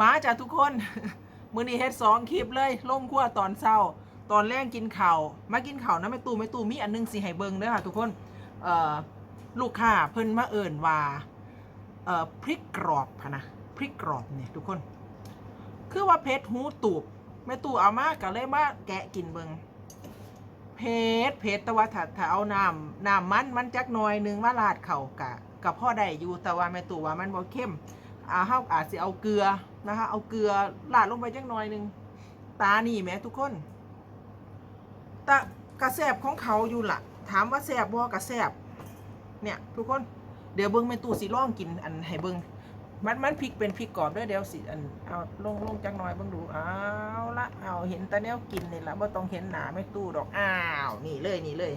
มาจ้ะทุกคน มื้อนี้เฮ็ดสองคลิปเลยลงครัวตอนเช้า ตอนแรกกินข้าวมากินข้าวนะแม่ตู่แม่ตู่มีอันหนึงสิให้เบิ่งเด้อค่ะทุกคนเอ่อลูกค้าเพิ่นมาเอิ่นว่าเอ่อพริกกรอบพะนะพริกกรอบเนี่ยทุกคน คือว่าเพชรหูตูบแม่ตู่เอามาก็เลยมาแกะกินเบิงเพชรเพชรแต่ว่าถ้าถ้าเอาน้ำน้ำมันมันจักหน่อยนึงมาราดเข้ากะกับพ่อได้อยู่แต่ว่าแม่ตู่ว่ามันบ่เข้ม อ่าเฮาอาจสิเอาเกลือนะคะ เอาเกลือราดลงไปจักหน่อยหนึง ตานี่แหมทุกคนตะกระแสบของเขาอยู่ล่ะถามว่าแสบบ่กระแสบเนี่ยทุกคนเดี๋ยวเบิ้งแม่ตู้สิลองกินอันให้เบิ้งมันมันพริกเป็นพริกกรอบด้วยเดี๋ยวสิอันเอาลงลงจักหน่อยเบิ่งดูเอาละเอาเห็นต่แนวกินนี่ละบ่ต้องเห็นหนาแม่ตู้ดอกอ้าวนี่เลยนี่เลย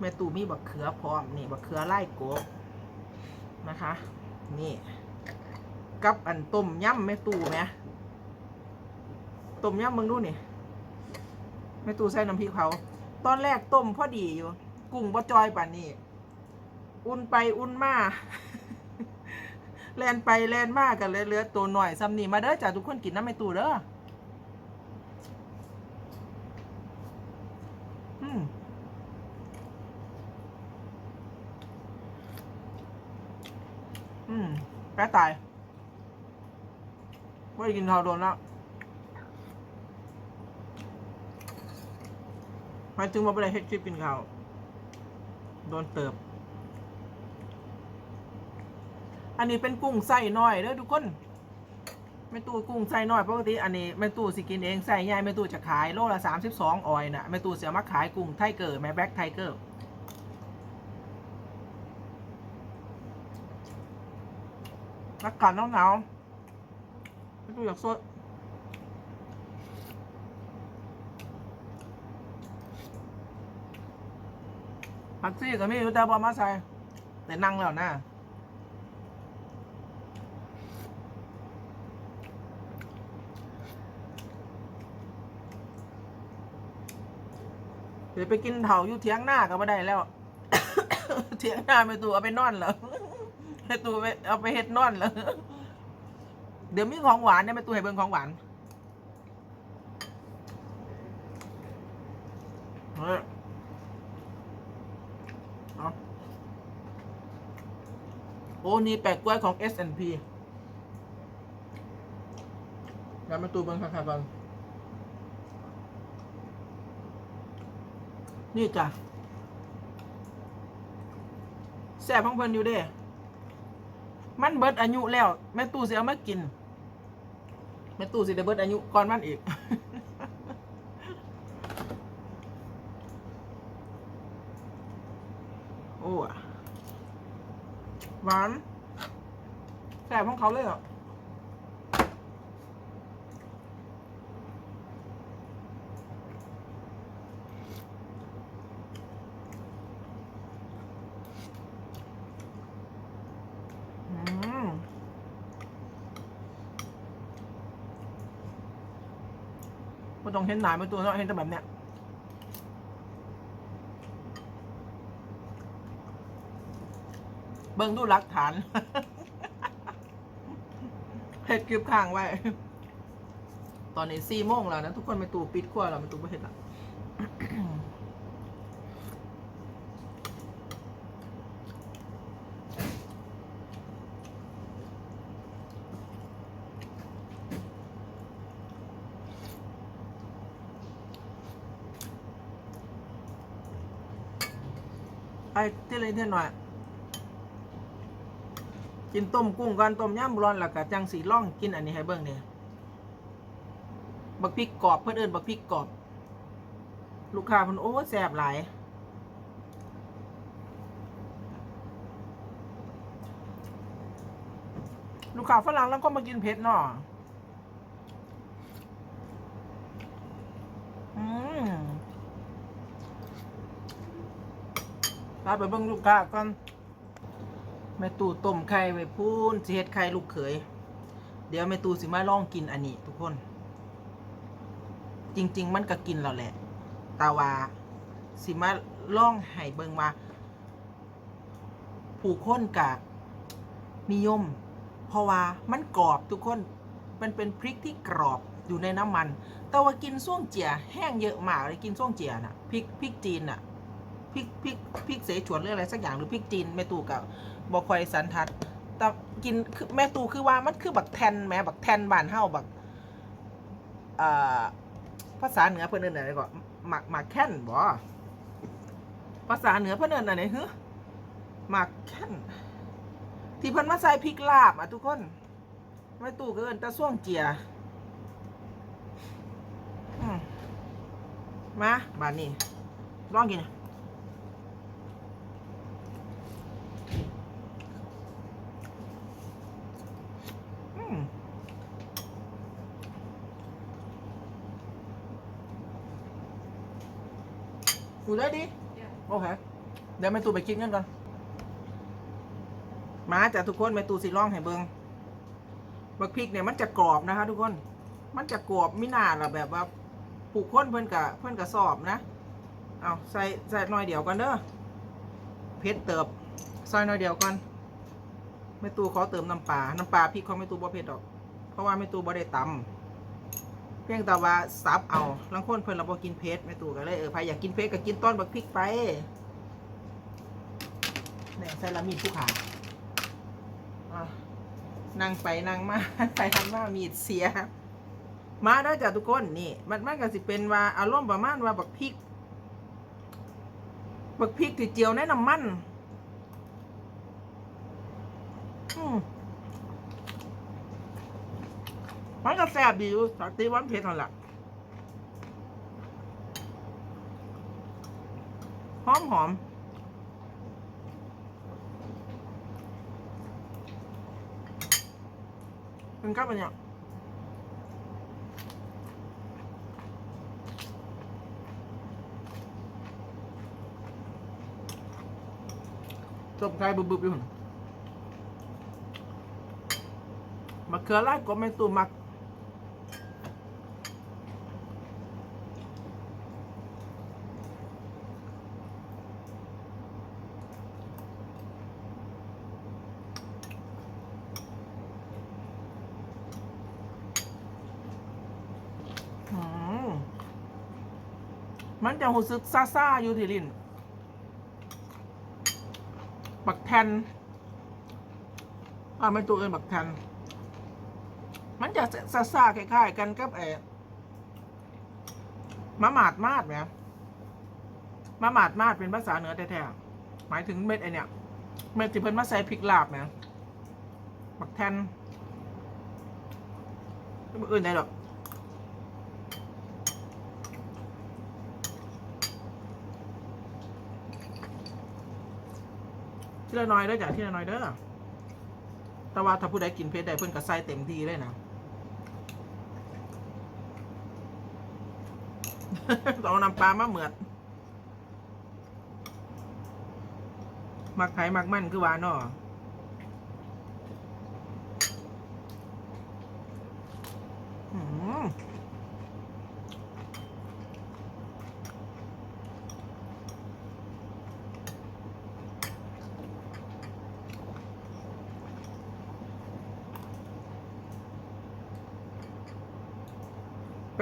แม่ตู้มีบักเขือพร้อมนี่บักเขือไล่โกบนะคะ นี่ กับอันต้มยำแม่ตู่ไหมต้มยำมึงดูนี่แม่ตู่ใส่น้ำพริกเผาตอนแรกต้มพอดีอยู่ กุ้งบ่จอยป่านนี้ อุ่นไปอุ่นมาแลนไปแลนมากันเลยเลือตัวหน่อยซ้ำนี่มาเด้อจ้าทุกคนกินน้ำแม่ตู่เด้ออืมอืมแป๊ตาย ไม่ได้กินข้าวโดนแล้วหมายถึงว่าไม่ได้เฮ็ดคลิปกินข้าว โดนเติบ อันนี้เป็นกุ้งไส้น้อยเด้อทุกคนแม่ตู้กุ้งไส้น้อยปกติอันนี้แม่ตู้สิกินเองไส้ใหญ่แม่ตู้จะขายโลละสามสิบสองออยน่ะแม่ตู้เสียมาขายกุ้งไทเกอร์แม่แบ็คไทเกอร์อากาศหนาวๆ ไม่ตู้อยากสดผักซี่ก็มีอยู่แต่บอมาใส่แต่นั่งแล้วนะเดี๋ยวไปกินเถาอยู่เทียงหน้าก็ไม่ได้แล้ว เทียงหน้าไม่ตู้เอาไปนอนเหรอให้ตู้ไปเอาไปเฮ็ดนอนเหรอ เดี๋ยวมีของหวานเนี่ยแม่ตู้ให้เบิ่งของหวานเฮ้ยเอาโอ้นี่แปะกกล้วยของ S&P แล้วแม่ตูเบิ่งค่ะค่ะบิ่งนี่จ้ะแซ่บของเพิ่นอยู่เด้ มันเบิดอายุแล้ว แม่ตู้สิเอามากิน ม่ตู้สิเดเบิดอายุก่อนมันอีกโอ้อะหวานแสบของเขาเลยเหรอมไม่ ต้องเห็นหนาไม่ตัวเนาะเห็นแต่แบบเนี้ยเบิ่งดูหลักฐานเห็ดกิบข้างไว้ ตอนนี้สี่โมงแล้วนะ ทุกคนไปตูปิดขั้วแล้วไปตูไปเห็ดละ ไอ้ที่เลยเท่าหน่อย กินต้มกุ้งก่อนต้มยำร้อนแล้วก็จังสีล่องกินอันนี้ให้เบิ่งเนี่ยบักพริกกรอบเพื่อนเอิ้นบักพริกกรอบ ลูกค้าพิ่นโอ้แซ่บหลายลูกค้าฝรั่งแล้วก็มากินเผ็ดเนาะอืม ลาไปเบิ่งลูกค้าก่อนแม่ตู่ต้มไข่ไว้พูนสิเฮ็ดไข่ลูกเขย เดี๋ยวแม่ตู่สิมาลองกินอันนี้ทุกคน จริง ๆ มันก็กินแล้วแหละ แต่ว่าสิมาลองให้เบิ่งว่า ผู้คนกะนิยม เพราะว่ามันกรอบทุกคนไปเป็นเป็นพริกที่กรอบอยู่ในน้ำมัน แต่ว่ากินส่วงเจียแห้งเยอะมากเลยกินส่วงเจียน่ะพริกพริกจีนน่ะ พริกพริกพริกเสฉวนหรืออะไรสักอย่างหรือพริกจีนแม่ตู่กับบอคอยสันทัดแต่กินคือแม่ตู่คือว่ามันคือบักแทนแม่บักแทนบ้านเฮาบักอ่าภาษาเหนือเพิ่นเอินอะไรก่อนหมักหมักแค่นบ่ภาษาเหนือเพิ่นเอินอะไรฮึหมักแค่นที่เพิ่นมาใส่พริกลาบอะทุกคนแม่ตู่ก็เอินต่ส่วงเจียมมาบานนี้ลองกิน อยู่ได้ดีโอเค เดี๋ยวแม่ตูไปกินกันก่อน มาจ้ะทุกคนแม่ตูสิล่องให้เบิงบักพริกเนี่ยมันจะกรอบนะคะ ทุกคน มันจะกรอบไม่นานหรอแบบว่าปลูกค้นเพื่อนกะเพื่อนกะสอบนะ เอาใส่ใส่หน่อยเดียวกันเด้อ เพชรเติบ ใส่หน่อยเดียวก่อนแม่ตูขอเติมน้ำปลา น้ำปลาพริกของแม่ตูบ่เผ็ดดอก เพราะว่าแม่ตูบ่ได้ตำ เพียงแต่ว่าซับเอาลังคนเพิ่นเราบ่กินเผ็ดแม่ตูก็เลยเออใครอยากกินเผ็ดก็กินต้นบักพริกไปเนี่ยใส่ละมีดผู้ขาอะนั่งไปนั่งมาไปทำมามีดเสีย มาได้จากทุกคนนี่ มันมันก็สิเป็นว่าอารมณ์ประมาณว่าบักพริก บักพริกที่เจียวในน้ำมัน อืม มันก็แซ่บดีอยู่สักตีวันเผ็ดนั่นแหละหอมหอมเป็นกับอันเนี้ยจบไกลบึบๆอยู่มะเขือลายก็ไม่ตูมัก อืม มันจะหูซึกซ่าๆอยู่ที่ลิ้นบักแทนอ่าไม่ตัวเอินบักแทน มันจะซาซาคล้ายๆกันกับเออมะหมาดมาดไหมมะหมาดมาดเป็นภาษาเหนือแท้ๆหมายถึงเม็ดไอเนี่ยเม็ดที่เพิ่นมาใส่พริกลาบเนี่ยบักแทนไม่อื่นได้หรอก ทีละน้อยเด้อจ้ะทีละน้อยเด้อแต่ว่าถ้าผู้ใดกินเผ็ดได้เพิ่นก็ใส่เต็มที่เลยนะต้องเอาน้ำปลามาเหมือดมักไผ่มักมันคือวานาะอืม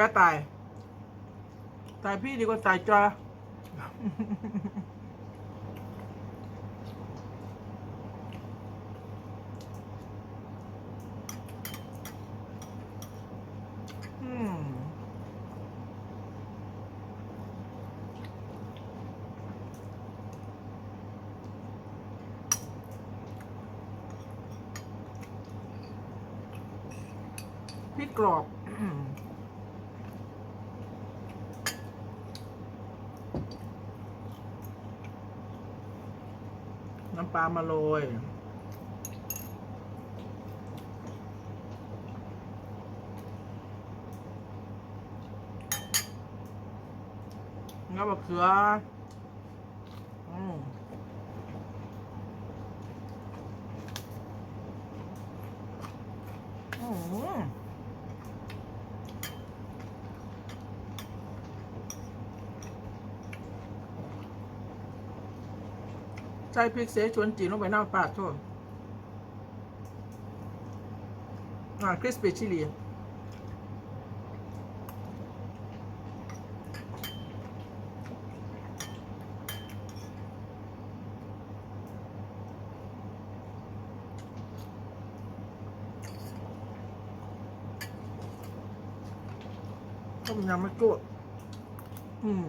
แปรตาย ตายพี่ดีกว่าตายจ้าอืมพริกกรอบ ปลามาโรยงับมะเขืออืม ใส่พริกเสฉวนจีนลงไปน้ำปลาทั่อ่าคริสปี้ชิลีต้มยำมะกรูดอืม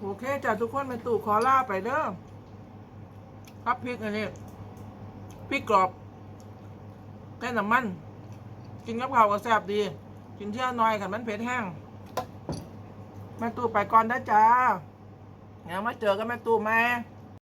โอเคจ้ะทุกคนไปตู่คอลาไปเด้อครับพริกอันนี้พริกกรอบแค่น้ำมัน กินกับข้าวก็แซ่บดี กินเที่ยวน้อยกันมันเผ็ดแห้งแม่ตู่ไปก่อนนะจ้าเดี๋ยวมาเจอกันแม่ตู่ไหม